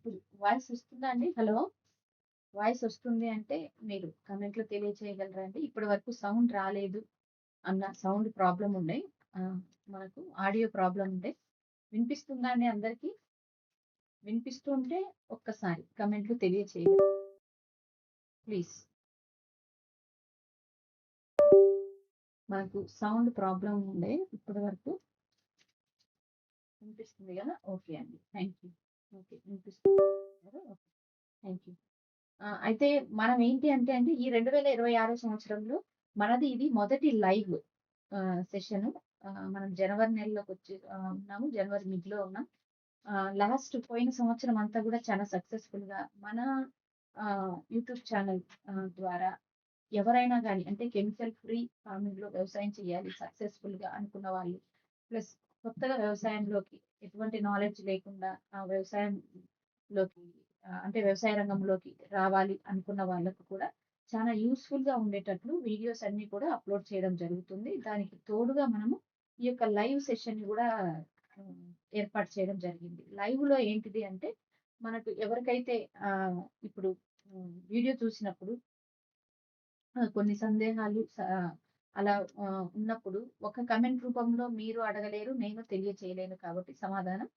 ఇప్పుడు వాయిస్ వస్తుందా అండి? హలో! వాయిస్ వస్తుంది అంటే మీరు కమెంట్లో తెలియచేయగలరా అండి? ఇప్పటి వరకు సౌండ్ రాలేదు అన్న సౌండ్ ప్రాబ్లం ఉండే. మనకు ఆడియో ప్రాబ్లం ఉండే. వినిపిస్తుందా అండి అందరికీ వినిపిస్తుంటే ఒక్కసారి కమెంట్లు తెలియచేయగలరా? ప్లీజ్. మనకు సౌండ్ ప్రాబ్లం ఉండే ఇప్పటి వరకు. వినిపిస్తుంది కదా ఓకే అండి. Thank you. ఓకే. వినిపిస్తుంది. యూ. అయితే మనం ఏంటి అంటే అండి, ఈ 2026 సంవత్సరంలో మనది ఇది మొదటి లైవ్ సెషన్ సెషను. మనం జనవరి నెలలోకి వచ్చి ఉన్నాము. జనవరి మిడ్‌లో ఉన్నాం. లాస్ట్ పోయిన సంవత్సరం అంతా కూడా చాలా సక్సెస్‌ఫుల్‌గా మన యూట్యూబ్ ఛానల్ ద్వారా ఎవరైనా కానీ అంటే కెమికల్ ఫ్రీ ఫార్మింగ్‌లో వ్యవసాయం చేయాలి సక్సెస్‌ఫుల్‌గా అనుకున్న వాళ్ళు, ప్లస్ కొత్తగా వ్యవసాయంలోకి ఎటువంటి నాలెడ్జ్ లేకుండా ఆ వ్యవసాయంలోకి అంటే వ్యవసాయ రంగంలోకి రావాలి అనుకున్న వాళ్ళకు కూడా చాలా యూస్ఫుల్గా ఉండేటట్లు వీడియోస్ అన్నీ కూడా అప్‌లోడ్ చేయడం జరుగుతుంది. దానికి తోడుగా మనము ఈ యొక్క లైవ్ సెషన్‌ని కూడా ఏర్పాటు చేయడం జరిగింది. లైవ్‌లో ఏంటిది అంటే మనకు ఎవరికైతే ఇప్పుడు వీడియో చూసినప్పుడు కొన్ని సందేహాలు అలా ఉన్నప్పుడు ఒక కమెంట్ రూపంలో మీరు అడగలేరు. నేను తెలియచేయలేను కాబట్టి సమాధానం.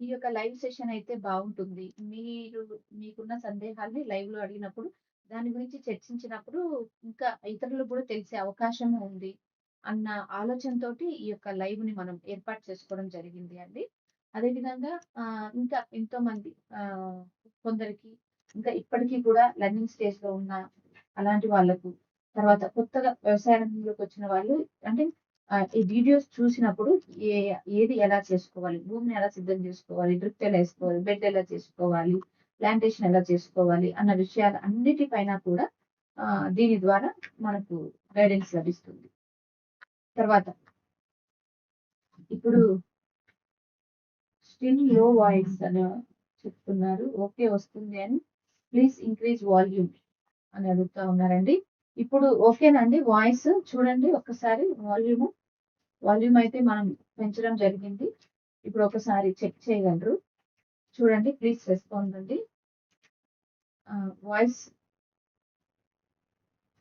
ఈ యొక్క లైవ్ సెషన్ అయితే బాగుంటుంది మీరు మీకున్న సందేహాల్ని లైవ్‌లో అడిగినప్పుడు దాని గురించి చర్చించినప్పుడు ఇంకా ఇతరులు కూడా తెలిసే అవకాశం ఉంది. అన్న ఆలోచనతో ఈ యొక్క లైవ్‌ని మనం ఏర్పాటు చేసుకోవడం జరిగింది అండి. అదేవిధంగా ఇంకా ఎంతోమంది మంది కొందరికి ఇంకా ఇప్పటికీ కూడా లర్నింగ్ స్టేజ్‌లో ఉన్న అలాంటి వాళ్ళకు, తర్వాత కొత్తగా వ్యవసాయ రంగంలోకి వచ్చిన వాళ్ళు అంటే ఈ వీడియోస్ చూసినప్పుడు ఏ ఏది ఎలా చేసుకోవాలి? భూమిని ఎలా సిద్ధం చేసుకోవాలి డ్రిప్ ఎలా వేసుకోవాలి బెడ్ ఎలా చేసుకోవాలి? ప్లాంటేషన్ ఎలా చేసుకోవాలి? అన్న విషయాలు అన్నిటిపైన కూడా దీని ద్వారా మనకు గైడెన్స్ లభిస్తుంది. తర్వాత ఇప్పుడు స్టిల్లో వాయిస్ అని చెప్తున్నారు. ఓకే వస్తుంది అని. ప్లీజ్ ఇంక్రీజ్ వాల్యూమ్ అని అడుగుతా ఉన్నారండి. ఇప్పుడు ఓకేనండి వాయిస్? చూడండి ఒకసారి వాల్యూము. వాల్యూమ్ అయితే మనం పెంచడం జరిగింది. ఇప్పుడు ఒకసారి చెక్ చేయగలరు. చూడండి ప్లీజ్ రెస్పాండ్ అండి. వాయిస్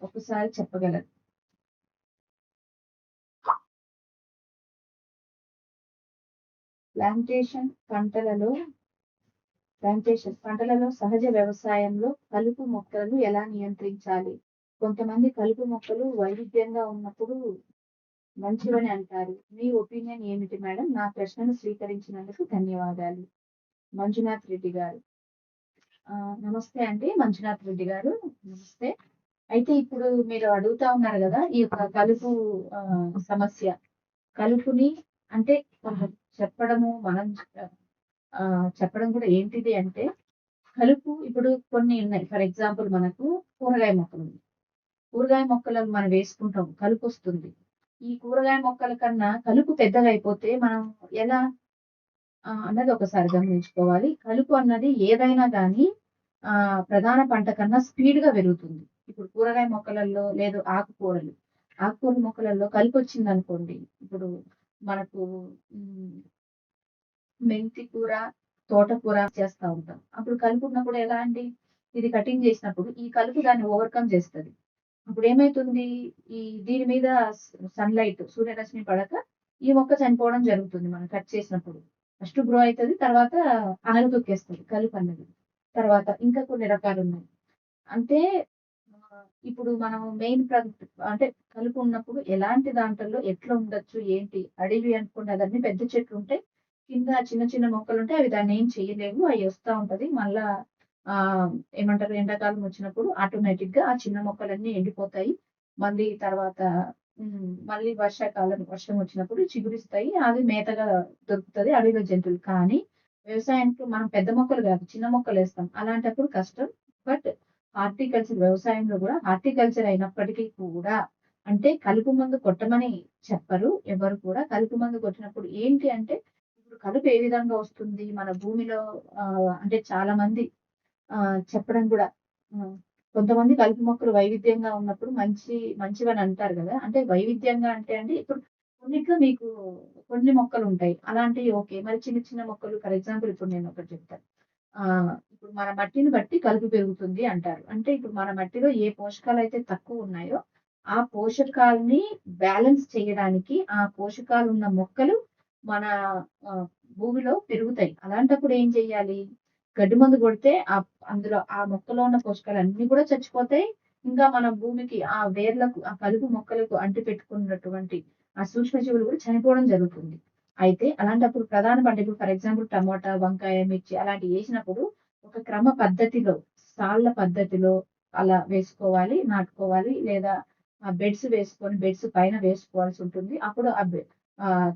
ఒకసారి చెప్పగలరు. ప్లాంటేషన్ పంటలలో ప్లాంటేషన్ పంటలలో సహజ వ్యవసాయంలో కలుపు మొక్కలను ఎలా నియంత్రించాలి? కొంతమంది కలుపు మొక్కలు వైవిధ్యంగా ఉన్నప్పుడు మంచివని అంటారు. మీ ఒపీనియన్ ఏమిటి మేడం? నా ప్రశ్నను స్వీకరించినందుకు ధన్యవాదాలు. మంజునాథ్ రెడ్డి గారు. నమస్తే అండి మంజునాథ్ రెడ్డి గారు. నమస్తే. అయితే ఇప్పుడు మీరు అడుగుతా ఉన్నారు కదా ఈ యొక్క కలుపు సమస్య. కలుపుని అంటే చెప్పడము మనం చెప్పడం కూడా ఏంటిది అంటే కలుపు ఇప్పుడు కొన్ని ఉన్నాయి. ఫర్ ఎగ్జాంపుల్ మనకు కూరగాయ మొక్కలు కూరగాయ మొక్కలను మనం వేసుకుంటాం. కలుపు వస్తుంది ఈ కూరగాయ మొక్కల కన్నా కలుపు పెద్దగా అయిపోతే మనం ఎలా అన్నది ఒకసారి గమనించుకోవాలి. కలుపు అన్నది ఏదైనా కానీ ఆ ప్రధాన పంట కన్నా స్పీడ్‌గా పెరుగుతుంది. ఇప్పుడు కూరగాయ మొక్కలలో లేదు ఆకుకూరలు. ఆకుకూర మొక్కలలో కలుపు వచ్చింది అనుకోండి ఇప్పుడు మనకు మెంతి కూర, తోటకూర చేస్తా ఉంటాం. అప్పుడు కలుపు ఉన్నప్పుడు ఎలా అండి? ఇది కటింగ్ చేసినప్పుడు ఈ కలుపు దాన్ని ఓవర్‌కమ్ చేస్తుంది అప్పుడు ఏమైతుంది? ఈ దీని మీద సన్‌లైట్ సూర్యరశ్మి పడక ఈ మొక్క చనిపోవడం జరుగుతుంది మనం కట్ చేసినప్పుడు. ఫస్ట్ గ్రో అవుతుంది తర్వాత అనగదొక్కేస్తుంది కలుపు అన్నది తర్వాత ఇంకా కొన్ని రకాలు ఉన్నాయి అంటే ఇప్పుడు మనం మెయిన్ అంటే కలుపు ఉన్నప్పుడు ఎలాంటి దాంట్లో ఎట్లా ఉండొచ్చు? ఏంటి? అడవి అనుకుంటే అదన్నీ పెద్ద చెట్లు ఉంటాయి కింద చిన్న చిన్న మొక్కలు ఉంటాయి అవి దాన్ని ఏం చేయలేవు. అవి వస్తా ఉంటది. మళ్ళా ఏమంటారు ఎండాకాలం వచ్చినప్పుడు ఆటోమేటిక్‌గా ఆ చిన్న మొక్కలన్నీ ఎండిపోతాయి. మళ్ళీ తర్వాత మళ్ళీ వర్షాకాలం వర్షం వచ్చినప్పుడు చిగురిస్తాయి. అవి మేతగా దొరుకుతుంది అడవిలో జంతువులు. కానీ వ్యవసాయానికి మనం పెద్ద మొక్కలు కాదు చిన్న మొక్కలు వేస్తాం అలాంటప్పుడు కష్టం. బట్ హార్టికల్చర్ వ్యవసాయంలో కూడా హార్టికల్చర్ అయినప్పటికీ కూడా అంటే కలుపు మందు కొట్టమని చెప్పరు ఎవరు కూడా. కలుపు మందు కొట్టినప్పుడు ఏంటి అంటే ఇప్పుడు కలుపు ఏ విధంగా వస్తుంది? మన భూమిలో అంటే చాలా మంది చెప్పడం కూడా కొంతమంది కలుపు మొక్కలు వైవిధ్యంగా ఉన్నప్పుడు మంచి మంచివని అంటారు కదా అంటే వైవిధ్యంగా అంటే అండి ఇప్పుడు కొన్నిట్లో మీకు కొన్ని మొక్కలుంటాయి. అలాంటివి ఓకే. మరి చిన్న చిన్న మొక్కలు ఫర్ ఎగ్జాంపుల్ ఇప్పుడు నేను ఒకటి చెప్తాను. ఆ ఇప్పుడు మన మట్టిని బట్టి కలుపు పెరుగుతుంది అంటారు అంటే ఇప్పుడు మన మట్టిలో ఏ పోషకాలు అయితే తక్కువ ఉన్నాయో ఆ పోషకాలని బ్యాలెన్స్ చేయడానికి ఆ పోషకాలు ఉన్న మొక్కలు మన భూమిలో పెరుగుతాయి అలాంటప్పుడు ఏం చెయ్యాలి గడ్డి మందు కొడితే ఆ అందులో ఆ మొక్కలో ఉన్న పోషకాలు అన్ని కూడా చచ్చిపోతాయి. ఇంకా మన భూమికి ఆ వేర్లకు ఆ కలుపు మొక్కలకు అంటి పెట్టుకున్నటువంటి ఆ సూక్ష్మజీవులు కూడా చనిపోవడం జరుగుతుంది. అయితే అలాంటప్పుడు ప్రధాన పంట ఇప్పుడు ఫర్ ఎగ్జాంపుల్ టమోటా వంకాయ మిర్చి అలాంటివి వేసినప్పుడు ఒక క్రమ పద్ధతిలో సాళ్ళ పద్ధతిలో అలా వేసుకోవాలి నాటుకోవాలి లేదా ఆ బెడ్స్ వేసుకొని బెడ్స్ పైన వేసుకోవాల్సి ఉంటుంది. అప్పుడు ఆ ఆ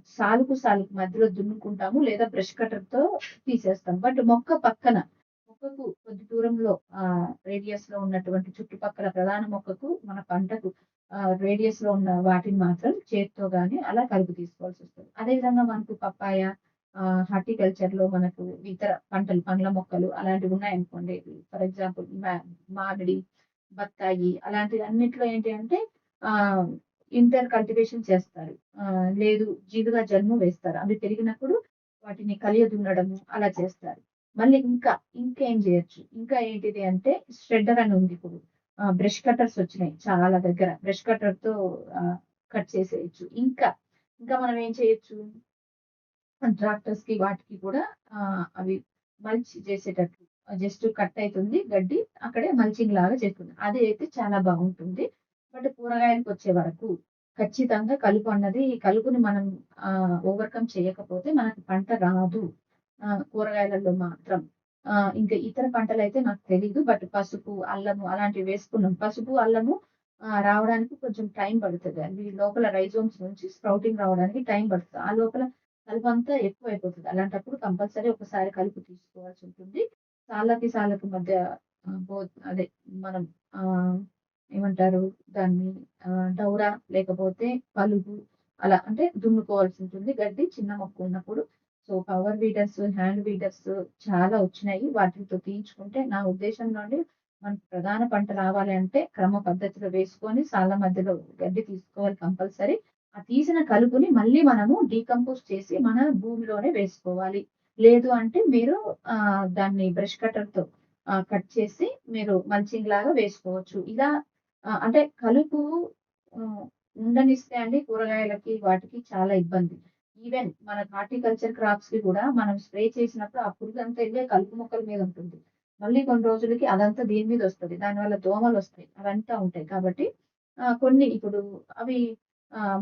సాలుకు సాలుకు మధ్యలో దున్నుకుంటాము లేదా బ్రష్ కటర్తో తీసేస్తాం బట్ మొక్క పక్కన మొక్కకు కొద్ది దూరంలో ఆ రేడియస్లో ఉన్నటువంటి చుట్టుపక్కల ప్రధాన మొక్కకు మన పంటకు ఆ రేడియస్లో ఉన్న వాటిని మాత్రం చేతితో గాని అలా కలుపు తీసుకోవాల్సి వస్తుంది. అదే విధంగా మనకు పప్పాయ హార్టికల్చర్లో మనకు ఇతర పంటలు పండ్ల మొక్కలు అలాంటివి ఉన్నాయనుకోండి. ఫర్ ఎగ్జాంపుల్ మామిడి బత్తాయి అలాంటి అన్నిట్లో ఏంటి అంటే ఆ ఇంటర్ కల్టివేషన్ చేస్తారు. లేదు జీలుగా జన్ము వేస్తారు. అవి పెరిగినప్పుడు వాటిని కలియ దున్నడము అలా చేస్తారు. మళ్ళీ ఇంకా ఇంకా ఏం చేయొచ్చు? ఇంకా ఏంటిది అంటే ష్రెడ్డర్ అని ఉంది ఇప్పుడు. బ్రష్ కట్టర్స్ వచ్చినాయి చాలా దగ్గర. బ్రష్ కట్టర్తో కట్ చేసేయచ్చు. ఇంకా ఇంకా మనం ఏం చేయొచ్చు? ట్రాక్టర్స్కి వాటికి కూడా అవి మల్చి చేసేటట్లు జస్ట్ కట్ అవుతుంది గడ్డి అక్కడే మల్చింగ్ లాగా చేస్తుంది. అది అయితే చాలా బాగుంటుంది. బట్ కూరగాయలకు వచ్చే వరకు ఖచ్చితంగా కలుపు అన్నది ఈ కలుపుని మనం ఓవర్కమ్ చేయకపోతే మనకి పంట రాదు. కూరగాయలలో మాత్రం. ఇంకా ఇతర పంటలు అయితే నాకు తెలియదు బట్ పసుపు అల్లము అలాంటివి వేసుకున్నాం. పసుపు అల్లము రావడానికి కొంచెం టైం పడుతుంది. అవి లోపల రైజోమ్స్ నుంచి స్ప్రౌటింగ్ రావడానికి టైం పడుతుంది. ఆ లోపల కలుపు అంతా ఎక్కువ అయిపోతుంది అలాంటప్పుడు కంపల్సరీ ఒకసారి కలుపు తీసుకోవాల్సి ఉంటుంది. సాళ్ళకి సాళ్ళకి మధ్య బో- అదే మనం ఆ ఏమంటారు? దాన్ని డౌరా లేకపోతే పలుగు అలా అంటే దున్నుకోవాల్సి ఉంటుంది. గడ్డి చిన్న మొక్క ఉన్నప్పుడు. So power weeders hand weeders చాలా వచ్చినాయి. వాటితో తీయించుకుంటే నా ఉద్దేశం నుండి మనకి ప్రధాన పంట రావాలి అంటే క్రమ పద్ధతిలో వేసుకొని సాల మధ్యలో గడ్డి తీసుకోవాలి కంపల్సరీ. ఆ తీసిన కలుపుని మళ్ళీ మనము డీకంపోజ్ చేసి మన భూమిలోనే వేసుకోవాలి. లేదు అంటే మీరు ఆ దాన్ని బ్రష్ కట్టర్తో కట్ చేసి మీరు మల్చింగ్ లాగా వేసుకోవచ్చు. ఇలా అంటే కలుపు ఉండనిస్తే అండి కూరగాయలకి వాటికి చాలా ఇబ్బంది. ఈవెన్ మన హార్టికల్చర్ క్రాప్స్కి కూడా మనం స్ప్రే చేసినప్పుడు ఆ పురుగు అంతా వెళ్ళే కలుపు మొక్కల మీద ఉంటుంది. మళ్ళీ కొన్ని రోజులకి అదంతా దీని మీద వస్తుంది. దానివల్ల దోమలు వస్తాయి. అవంతా ఉంటాయి. కాబట్టి కొన్ని ఇప్పుడు అవి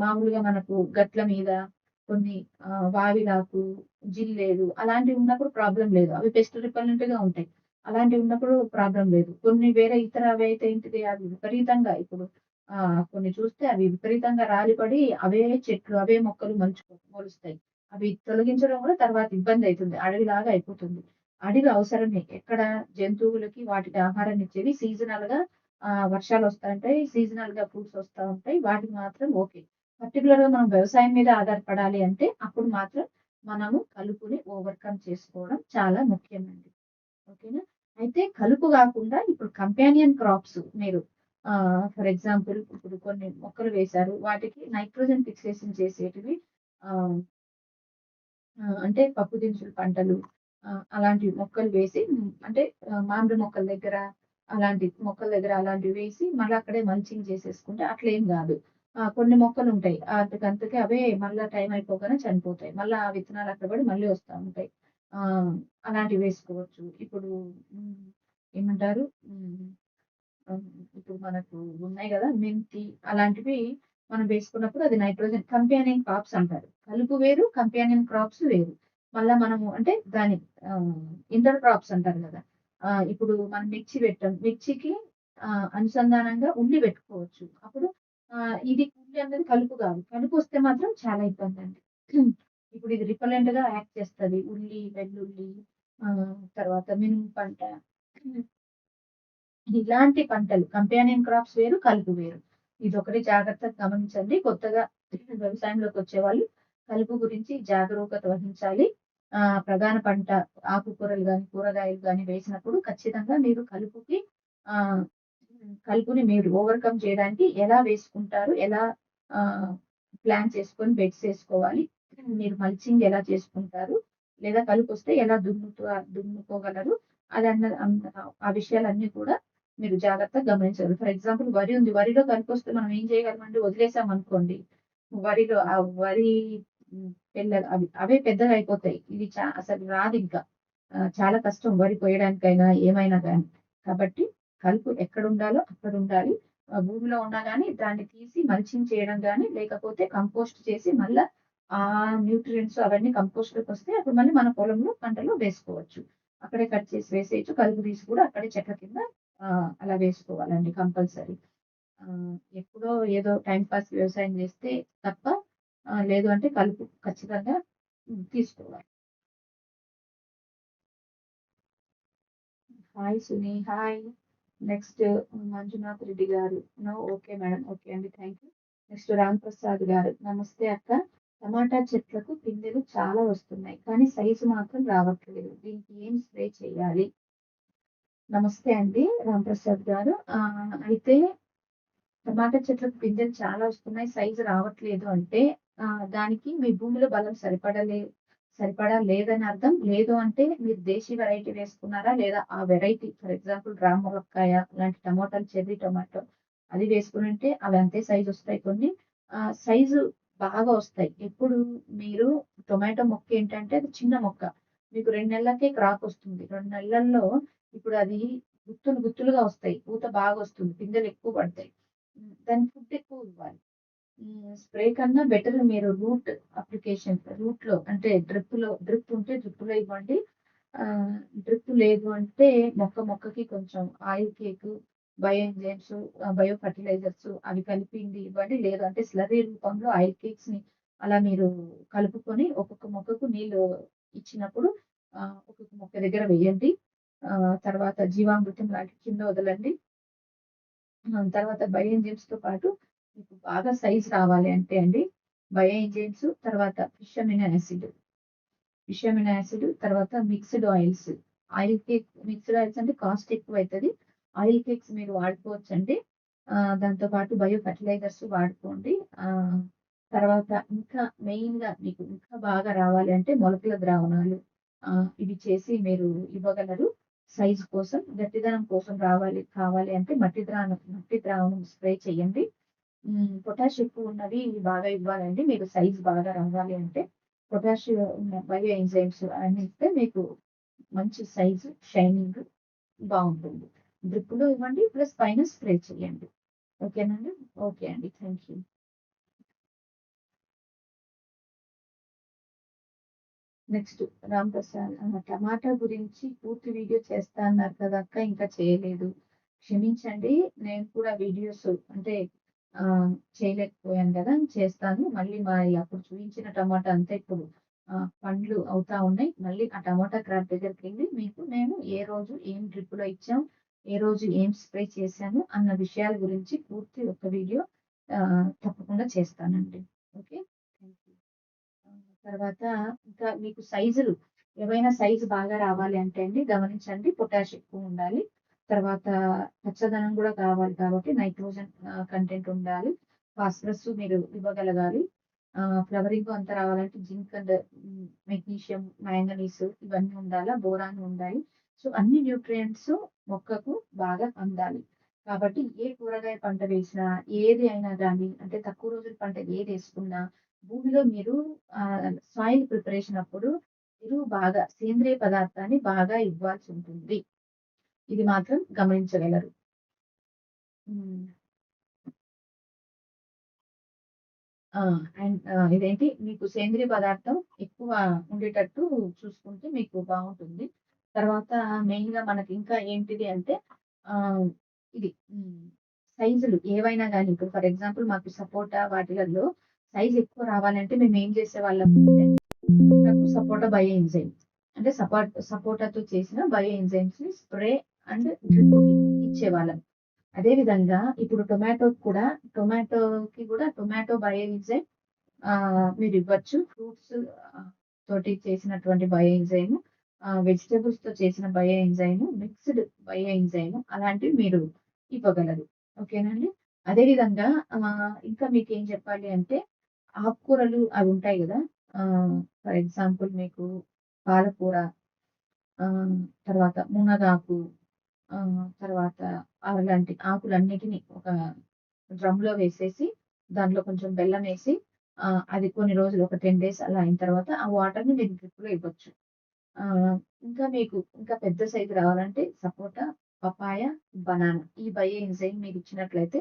మామూలుగా మనకు గట్ల మీద కొన్ని వావిలాకు జిల్లేడు అలాంటివి ఉన్నప్పుడు ప్రాబ్లం లేదు. అవి పెస్ట్ రిపల్లెంట్గా ఉంటాయి. అలాంటివి ఉన్నప్పుడు ప్రాబ్లం లేదు. కొన్ని వేరే ఇతర అవి అయితే ఏంటిది అవి విపరీతంగా ఇప్పుడు ఆ కొన్ని చూస్తే అవి విపరీతంగా రాలిపడి అవే చెట్లు అవే మొక్కలు మంచు మొలుస్తాయి. అవి తొలగించడం కూడా తర్వాత ఇబ్బంది అవుతుంది అడవిలాగా అయిపోతుంది. అడవి అవసరమే. ఎక్కడ జంతువులకి వాటికి ఆహారాన్ని ఇచ్చేవి సీజనల్గా ఆ వర్షాలు వస్తూ ఉంటాయి సీజనల్గా ఫ్రూట్స్ వస్తూ ఉంటాయి వాటికి మాత్రం ఓకే. పర్టికులర్గా మనం వ్యవసాయం మీద ఆధారపడాలి అంటే అప్పుడు మాత్రం మనము కలుపుని ఓవర్కమ్ చేసుకోవడం చాలా ముఖ్యమండి. ఓకేనా? అయితే కలుపు కాకుండా ఇప్పుడు కంపానియన్ క్రాప్స్ మీరు ఫర్ ఎగ్జాంపుల్ ఇప్పుడు కొన్ని మొక్కలు వేశారు వాటికి నైట్రోజన్ ఫిక్సేషన్ చేసేటివి అంటే పప్పు దినుసులు పంటలు అలాంటి మొక్కలు వేసి అంటే మామిడి మొక్కల దగ్గర అలాంటి మొక్కల దగ్గర అలాంటివి వేసి మళ్ళీ అక్కడే మంచింగ్ చేసేసుకుంటే అట్లా ఏం కాదు కొన్ని మొక్కలు ఉంటాయి అంతకంతకే అవే మళ్ళీ టైం అయిపోగానే చనిపోతాయి మళ్ళీ ఆ విత్తనాలు అక్కడ పడి మళ్ళీ వస్తూ ఉంటాయి. అలాంటివి వేసుకోవచ్చు. ఇప్పుడు ఏమంటారు? ఇప్పుడు మనకు ఉన్నాయి కదా మెంతి అలాంటివి మనం వేసుకున్నప్పుడు అది నైట్రోజన్ కంపానియన్ క్రాప్స్ అంటారు. కలుపు వేరు కంపానియన్ క్రాప్స్ వేరు. మళ్ళా మనము అంటే దాని ఇంటర్ క్రాప్స్ అంటారు కదా. ఇప్పుడు మనం మిర్చి పెట్టాం. మిర్చికి అనుసంధానంగా ఉల్లి పెట్టుకోవచ్చు. అప్పుడు ఇది ఉల్లి అనేది కలుపు కాదు. కలుపు వస్తే మాత్రం చాలా ఇబ్బంది అండి. ఇప్పుడు ఇది రిపలెంట్గా యాక్ట్ చేస్తుంది. ఉల్లి వెల్లుల్లి తర్వాత మినుము పంట. ఇలాంటి పంటలు కంపానియన్ క్రాప్స్ వేరు కలుపు వేరు. ఇది ఒకటి జాగ్రత్తగా గమనించండి. కొత్తగా వ్యవసాయంలోకి వచ్చే వాళ్ళు కలుపు గురించి జాగరూకత వహించాలి. ఆ ప్రధాన పంట ఆకుకూరలు కానీ కూరగాయలు కానీ వేసినప్పుడు ఖచ్చితంగా మీరు కలుపుకి ఆ కలుపుని మీరు ఓవర్కమ్ చేయడానికి ఎలా వేసుకుంటారు ఎలా ఆ ప్లాన్ చేసుకొని బెడ్స్ వేసుకోవాలి. మీరు మల్చింగ్ ఎలా చేసుకుంటారు? లేదా కలుపు వస్తే ఎలా దున్నుతూ దున్నుకోగలరు అది అన్న ఆ విషయాలన్నీ కూడా మీరు జాగ్రత్తగా గమనించగలరు ఫర్ ఎగ్జాంపుల్ వరి ఉంది. వరిలో కలుపు వస్తే మనం ఏం చేయగలమంటే వదిలేసాం అనుకోండి. వరిలో ఆ వరి ఉమ్, పిల్ల అవి అవే పెద్దగా అయిపోతాయి. ఇది చా అసలు రాదు ఇంకా. చాలా కష్టం వరి కోయడానికైనా ఏమైనా కానీ కాబట్టి కలుపు ఎక్కడ ఉండాలో అక్కడ ఉండాలి. ఆ, భూమిలో ఉన్నా కానీ దాన్ని తీసి మల్చింగ్ చేయడం కానీ లేకపోతే కంపోస్ట్ చేసి మళ్ళా ఆ న్యూట్రియంట్స్ అవన్నీ కంపోస్ట్లోకి వస్తే అప్పుడు మళ్ళీ మన పొలంలో పంటలో వేసుకోవచ్చు. అక్కడే కట్ చేసి వేసేయచ్చు. కలుపు తీసి కూడా అక్కడే చెట్ల కింద అలా వేసుకోవాలండి కంపల్సరీ. ఎప్పుడో ఏదో టైం పాస్ వ్యవసాయం చేస్తే తప్ప లేదు అంటే కలుపు ఖచ్చితంగా తీసుకోవాలి. Hi Suni hi. Next Manjunath Reddy గారు. నో ఓకే మేడం ఓకే అండి thank you next Ram Prasad గారు. నమస్తే అక్క. టమాటా చెట్లకు పిందెలు చాలా వస్తున్నాయి కానీ సైజు మాత్రం రావట్లేదు. దీనికి ఏం స్ప్రే చేయాలి? నమస్తే అండి రామప్రసాద్ గారు. అయితే టమాటా చెట్లకు పిందెలు చాలా వస్తున్నాయి సైజు రావట్లేదు అంటే దానికి మీ భూమిలో బలం సరిపడలే సరిపడా లేదని అర్థం. లేదు అంటే మీరు దేశీ వెరైటీ వేసుకున్నారా? లేదా ఆ వెరైటీ ఫర్ ఎగ్జాంపుల్ రామములక్కాయ లాంటి టమాటాలు చెర్రీ టమాటో అది వేసుకుని ఉంటే అవి అంతే సైజు వస్తాయి కొన్ని. సైజు బాగా వస్తాయి. ఎప్పుడు మీరు టొమాటో మొక్క ఏంటంటే అది చిన్న మొక్క. మీకు రెండు నెలలకే క్రాప్ వస్తుంది. రెండు నెలల్లో ఇప్పుడు అది గుత్తులు గుత్తులుగా వస్తాయి. పూత బాగా వస్తుంది. పిందెలు ఎక్కువ పడతాయి. దాని ఫుడ్ ఎక్కువ ఇవ్వాలి. స్ప్రే కన్నా బెటర్ మీరు రూట్ అప్లికేషన్ రూట్లో అంటే డ్రిప్లో డ్రిప్ ఉంటే డ్రిప్లో ఇవ్వండి డ్రిప్ లేదు అంటే మొక్క మొక్కకి కొంచెం oil cake bio enzymes bio fertilisers అవి కలిపింది ఇవ్వండి. లేదు అంటే స్లరీ రూపంలో ఆయిల్ కేక్స్ని అలా మీరు కలుపుకొని ఒక్కొక్క మొక్కకు నీళ్ళు ఇచ్చినప్పుడు ఒక్కొక్క మొక్క దగ్గర వేయండి. తర్వాత జీవామృతం లాంటి కింద వదలండి. తర్వాత బయో ఎంజైమ్స్తో పాటు మీకు బాగా సైజ్ రావాలి అంటే అండి బయో ఎంజైమ్స్ తర్వాత fish amino acid. Fish amino acid తర్వాత mixed oils. Oil cake mixed oils అంటే కాస్ట్ ఎక్కువ అవుతుంది ఆయిల్ కేక్స్ మీరు వాడుకోవచ్చు అండి దాంతోపాటు దాంతో పాటు బయో ఫర్టిలైజర్స్ వాడుకోండి తర్వాత ఇంకా మెయిన్గా మీకు ఇంకా బాగా రావాలి అంటే మొలకల ద్రావణాలు. ఇవి చేసి మీరు ఇవ్వగలరు. సైజ్ కోసం గట్టిదనం కోసం రావాలి కావాలి అంటే మట్టి ద్రావణం మట్టి ద్రావణం స్ప్రే చేయండి. పొటాష్ ఎక్కువ ఉన్నవి బాగా ఇవ్వాలండి. మీరు సైజ్ బాగా రావాలి అంటే పొటాష్ ఉన్న బయో ఎంజైమ్స్ అన్ని ఇస్తే మీకు మంచి సైజు షైనింగ్ బాగుంటుంది. డ్రిప్లో ఇవ్వండి ప్లస్ పైన స్ప్రే చేయండి. ఓకేనండి? ఓకే అండి thank you. Next Ram Prasad టమాటా గురించి పూర్తి వీడియో చేస్తా అన్నారు కదా అక్క ఇంకా చేయలేదు. క్షమించండి నేను కూడా వీడియోస్ అంటే చేయలేకపోయాను కదా చేస్తాను. మళ్ళీ మరి అప్పుడు చూపించిన టమాటా అంతా ఇప్పుడు పండ్లు అవుతా ఉన్నాయి. మళ్ళీ ఆ టమాటా క్రాప్ దగ్గరికి వెళ్ళి మీకు నేను ఏ రోజు ఏం డ్రిప్లో ఇచ్చాం ఏ రోజు ఏం స్ప్రే చేశాను అన్న విషయాల గురించి పూర్తి ఒక వీడియో తప్పకుండా చేస్తానండి. ఓకే? థ్యాంక్ యూ తర్వాత ఇంకా మీకు సైజులు ఏవైనా సైజు బాగా రావాలి అంటే అండి గమనించండి పొటాష్ ఎక్కువ ఉండాలి. తర్వాత పచ్చదనం కూడా కావాలి కాబట్టి నైట్రోజన్ కంటెంట్ ఉండాలి. ఫాస్ఫరస్ మీరు ఇవ్వగలగాలి. ఫ్లవరింగ్ అంతా రావాలంటే జింక్ అండ్ మెగ్నీషియం మ్యాంగనీస్ ఇవన్నీ ఉండాలా బోరాన్ ఉండాలి. సో అన్ని న్యూట్రియంట్స్ మొక్కకు బాగా అందాలి. కాబట్టి ఏ కూరగాయ పంట వేసినా ఏది అయినా కానీ అంటే తక్కువ రోజుల పంట ఏది వేసుకున్నా భూమిలో మీరు సాయిల్ ప్రిపరేషన్ అప్పుడు మీరు బాగా సేంద్రియ పదార్థాన్ని బాగా ఇవ్వాల్సి ఉంటుంది. ఇది మాత్రం గమనించగలరు. అండ్ ఇదేంటి? మీకు సేంద్రియ పదార్థం ఎక్కువ ఉండేటట్టు చూసుకుంటే మీకు బాగుంటుంది. తర్వాత మెయిన్గా మనకి ఇంకా ఏంటిది అంటే ఇది సైజులు ఏవైనా కానీ ఇప్పుడు ఫర్ ఎగ్జాంపుల్ మాకు సపోటా వాటిలలో సైజ్ ఎక్కువ రావాలంటే మేము ఏం చేసేవాళ్ళం అంటే సపోటా బయో ఎంజైమ్ అంటే సపోట్ సపోటాతో చేసిన బయో ఎంజైమ్స్ని స్ప్రే అండ్ డ్రిప్ ఇచ్చేవాళ్ళం. అదే విధంగా ఇప్పుడు టొమాటో కూడా టొమాటోకి కూడా టొమాటో బయో ఎంజైమ్ మీరు ఇవ్వచ్చు. ఫ్రూట్స్ తోటి చేసినటువంటి బయో ఎంజైమ్ వెజిటేబుల్స్తో చేసిన bio enzyme mixed bio enzyme అలాంటివి మీరు ఇవ్వగలరు. ఓకేనండి? అదే విధంగా ఇంకా మీకు ఏం చెప్పాలి అంటే ఆకుకూరలు అవి ఉంటాయి కదా? ఫర్ ఎగ్జాంపుల్ మీకు పాలకూర తర్వాత మునగాకు తర్వాత అలాంటి ఆకులన్నిటిని ఒక డ్రమ్‌లో వేసేసి దాంట్లో కొంచెం బెల్లం వేసి అది కొన్ని రోజులు ఒక 10 డేస్ అలా అయిన తర్వాత ఆ వాటర్‌ని మీరు డ్రిప్‌లో ఇవ్వచ్చు. ఇంకా మీకు ఇంకా పెద్ద సైజు రావాలంటే సపోటా, పపాయ, బనానా ఈ బయో ఎంజైమ్ మీరిచ్చినట్లయితే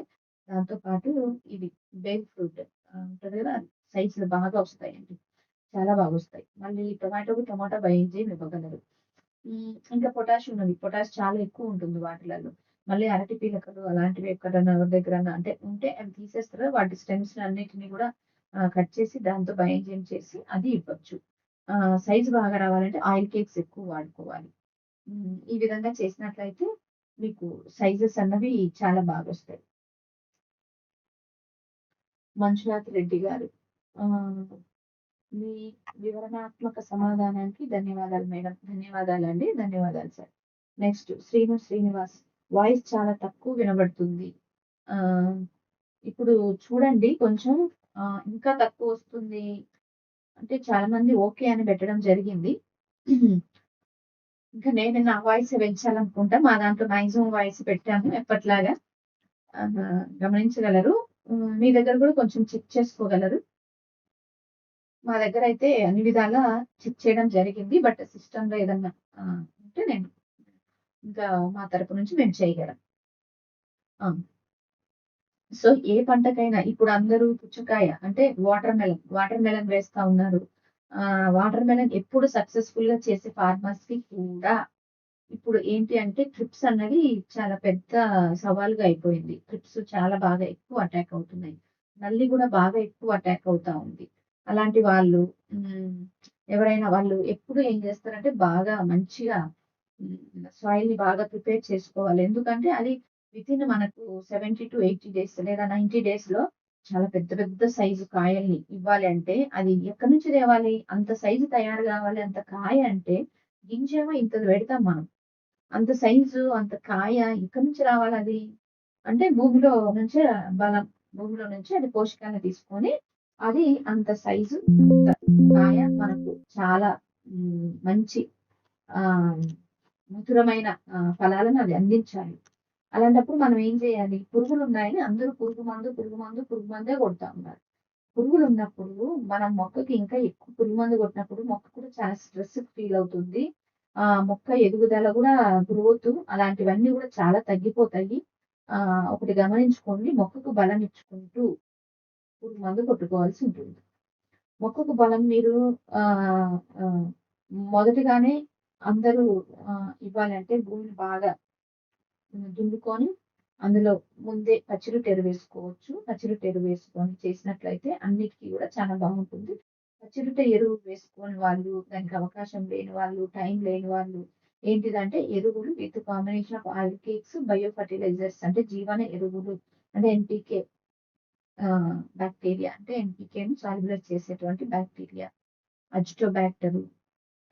దాంతో పాటు ఇవి బేల్ ఫ్రూట్ ఆహ్, ఉంటది కదా! సైజులు బాగా వస్తాయండి. చాలా బాగొస్తాయి. మళ్ళీ టొమాటోకి టొమాటో బయో ఇవ్వగలరు. హ్మ్. ఇంకా పొటాష్ ఉన్నది. పొటాష్ చాలా ఎక్కువ ఉంటుంది వాటిలలో. మళ్ళీ అరటి పీలకలు అలాంటివి ఎక్కడన్నా ఎవరి దగ్గరన్నా అంటే ఉంటే అవి తీసేస్తారు. వాటి స్టెమ్స్ అన్నిటిని కూడా ఆహ్, కట్ చేసి దాంతో బయో ఎంజైమ్ చేసి అది ఇవ్వచ్చు. సైజు సైజ్ బాగా రావాలంటే ఆయిల్ కేక్స్ ఎక్కువ వాడుకోవాలి. ఈ విధంగా చేసినట్లయితే మీకు సైజెస్ అన్నవి చాలా బాగా వస్తాయి మంజునాథ్ రెడ్డి గారు. మీ వివరణాత్మక సమాధానానికి ధన్యవాదాలు మేడం. ధన్యవాదాలండి. ధన్యవాదాలు sir. Next Srinu Srinivas. Voice చాలా తక్కువ వినబడుతుంది. ఇప్పుడు చూడండి కొంచెం ఇంకా తక్కువ వస్తుంది అంటే చాలా మంది ఓకే అని పెట్టడం జరిగింది. ఇంకా నేను నా వాయిస్ పెంచాలనుకుంటా. మా దాంట్లో మాక్సిమం వాయిస్ పెట్టాను ఎప్పట్లాగా గమనించగలరు. మీ దగ్గర కూడా కొంచెం చెక్ చేసుకోగలరు. మా దగ్గర అయితే అన్ని విధాలా చెక్ చేయడం జరిగింది. బట్ సిస్టమ్‌లో ఏదన్నా ఉంటే నేను ఇంకా మా తరపు నుంచి మేము చేయగలం. సో, ఏ పంటకైనా ఇప్పుడు అందరూ పుచ్చకాయ అంటే వాటర్ మెలన్, వాటర్ మెలన్ వేస్తా ఉన్నారు. ఆ వాటర్ మెలన్ ఎప్పుడు సక్సెస్‌ఫుల్‌గా చేసే ఫార్మర్స్కి కూడా ఇప్పుడు ఏంటి అంటే ట్రిప్స్ అన్నది చాలా పెద్ద సవాలుగా అయిపోయింది. ట్రిప్స్ చాలా బాగా ఎక్కువ అటాక్ అవుతున్నాయి. నల్లి కూడా బాగా ఎక్కువ అటాక్ అవుతా ఉంది. అలాంటి వాళ్ళు ఎవరైనా వాళ్ళు ఎప్పుడు ఏం చేస్తారంటే బాగా మంచిగా సాయిల్ సాయిల్‌ని బాగా ప్రిపేర్ చేసుకోవాలి. ఎందుకంటే అది వితిన్ మనకు 70-80 డేస్ లేదా నైంటీ డేస్లో చాలా పెద్ద పెద్ద సైజు కాయల్ని ఇవ్వాలి అంటే అది ఎక్కడి నుంచి తేవాలి? అంత సైజు తయారు కావాలి. అంత కాయ అంటే గింజేమో ఇంతది పెడతాం మనం. అంత సైజు, అంత కాయ ఎక్కడి నుంచి రావాలి అది అంటే భూమిలో నుంచే బలం. భూమిలో నుంచి అది పోషకాన్ని తీసుకొని అది అంత సైజు కాయ మనకు చాలా మంచి ఆ మధురమైన ఫలాలను అది అందించాలి. అలాంటప్పుడు మనం ఏం చేయాలి? పురుగులు ఉన్నాయని అందరూ పురుగు మందు, పురుగు మందు, పురుగు మందే కొడతా ఉన్నారు. పురుగులున్నప్పుడు మనం మొక్కకి ఇంకా ఎక్కువ పురుగు మందు కొట్టినప్పుడు మొక్క కూడా చాలా స్ట్రెస్ ఫీల్ అవుతుంది. ఆ మొక్క ఎదుగుదల కూడా గ్రోత్ అలాంటివన్నీ కూడా చాలా తగ్గిపోతాయి. ఆ ఒకటి గమనించుకోండి మొక్కకు బలం ఇచ్చుకుంటూ పురుగు మందు కొట్టుకోవాల్సి ఉంటుంది. మొక్కకు బలం మీరు ఆ మొదటిగానే అందరూ ఇవ్వాలంటే భూమిని బాగా దున్నుకొని అందులో ముందే పచ్చిరొట్ట ఎరువేసుకోవచ్చు. పచ్చిరొట్ట ఎరువేసుకొని చేసినట్లయితే అన్నిటికి కూడా చాలా బాగుంటుంది. పచ్చిరొట్ట ఎరువు వేసుకొని వాళ్ళు, దానికి అవకాశం లేని వాళ్ళు, టైం లేని వాళ్ళు ఏంటిదంటే ఎరువులు with combination of oil cakes, bio fertilisers అంటే జీవన ఎరువులు అంటే ఎన్‌పీకే బ్యాక్టీరియా అంటే ఎన్‌పీకేని సాల్యులైజ్ చేసేటువంటి బ్యాక్టీరియా అజిటోబ్యాక్టర్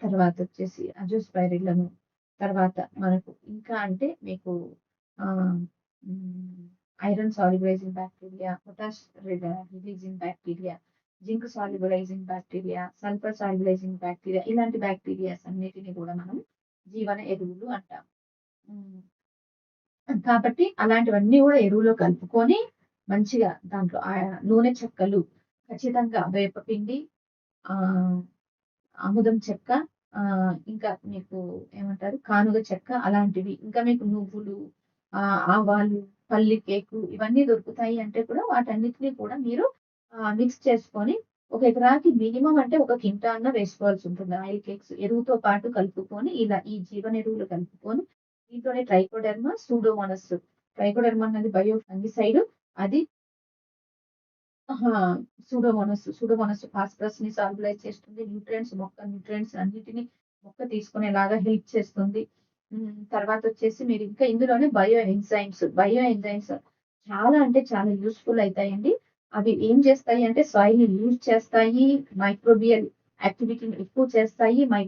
తర్వాత వచ్చేసి అజోస్పైరిల్లము తర్వాత మనకు ఇంకా అంటే మీకు iron solubilising bacteria potash releasing bacteria zinc solubilising bacteria sulphur solubilising bacteria ఇలాంటి బ్యాక్టీరియాస్ అన్నిటిని కూడా మనం జీవన ఎరువులు అంటాం. కాబట్టి అలాంటివన్నీ కూడా ఎరువులో కలుపుకొని మంచిగా దాంట్లో నూనె చెక్కలు ఖచ్చితంగా వేపపిండి ఆముదం చెక్క ఇంకా మీకు ఏమంటారు కానుగ చెక్క అలాంటివి. ఇంకా మీకు నువ్వులు, ఆవాలు, పల్లి కేకు ఇవన్నీ దొరుకుతాయి అంటే కూడా వాటన్నిటిని కూడా మీరు మిక్స్ చేసుకొని ఒక ఎకరాకి మినిమం అంటే ఒక కింటా అన్న వేసుకోవాల్సి ఉంటుంది. ఆయిల్ కేక్స్ ఎరువుతో పాటు కలుపుకొని ఇలా ఈ జీవన ఎరువులు కలుపుకొని దీంట్లోనే ట్రైకోడెర్మా, సూడోమోనస్ ట్రైకోడెర్మా అన్నది బయో ఫంగిసైడ్ అది సూడోమోనస్ సూడోమోనస్ ఫాస్ఫరస్ని సాల్బులైజ్ చేస్తుంది. న్యూట్రియంట్స్ మొక్క న్యూట్రియంట్స్ అన్నిటిని మొక్క తీసుకునేలాగా హెల్ప్ చేస్తుంది. తర్వాత వచ్చేసి మీరు ఇంకా ఇందులోనే బయో ఎంజైమ్స్, బయో ఎంజైమ్స్ చాలా అంటే చాలా యూస్ఫుల్ అవుతాయండి అవి ఏం చేస్తాయి అంటే సాయిల్‌ని లూజ్ చేస్తాయి. మైక్రోబియల్ యాక్టివిటీని ఎక్కువ చేస్తాయి. మైక్రో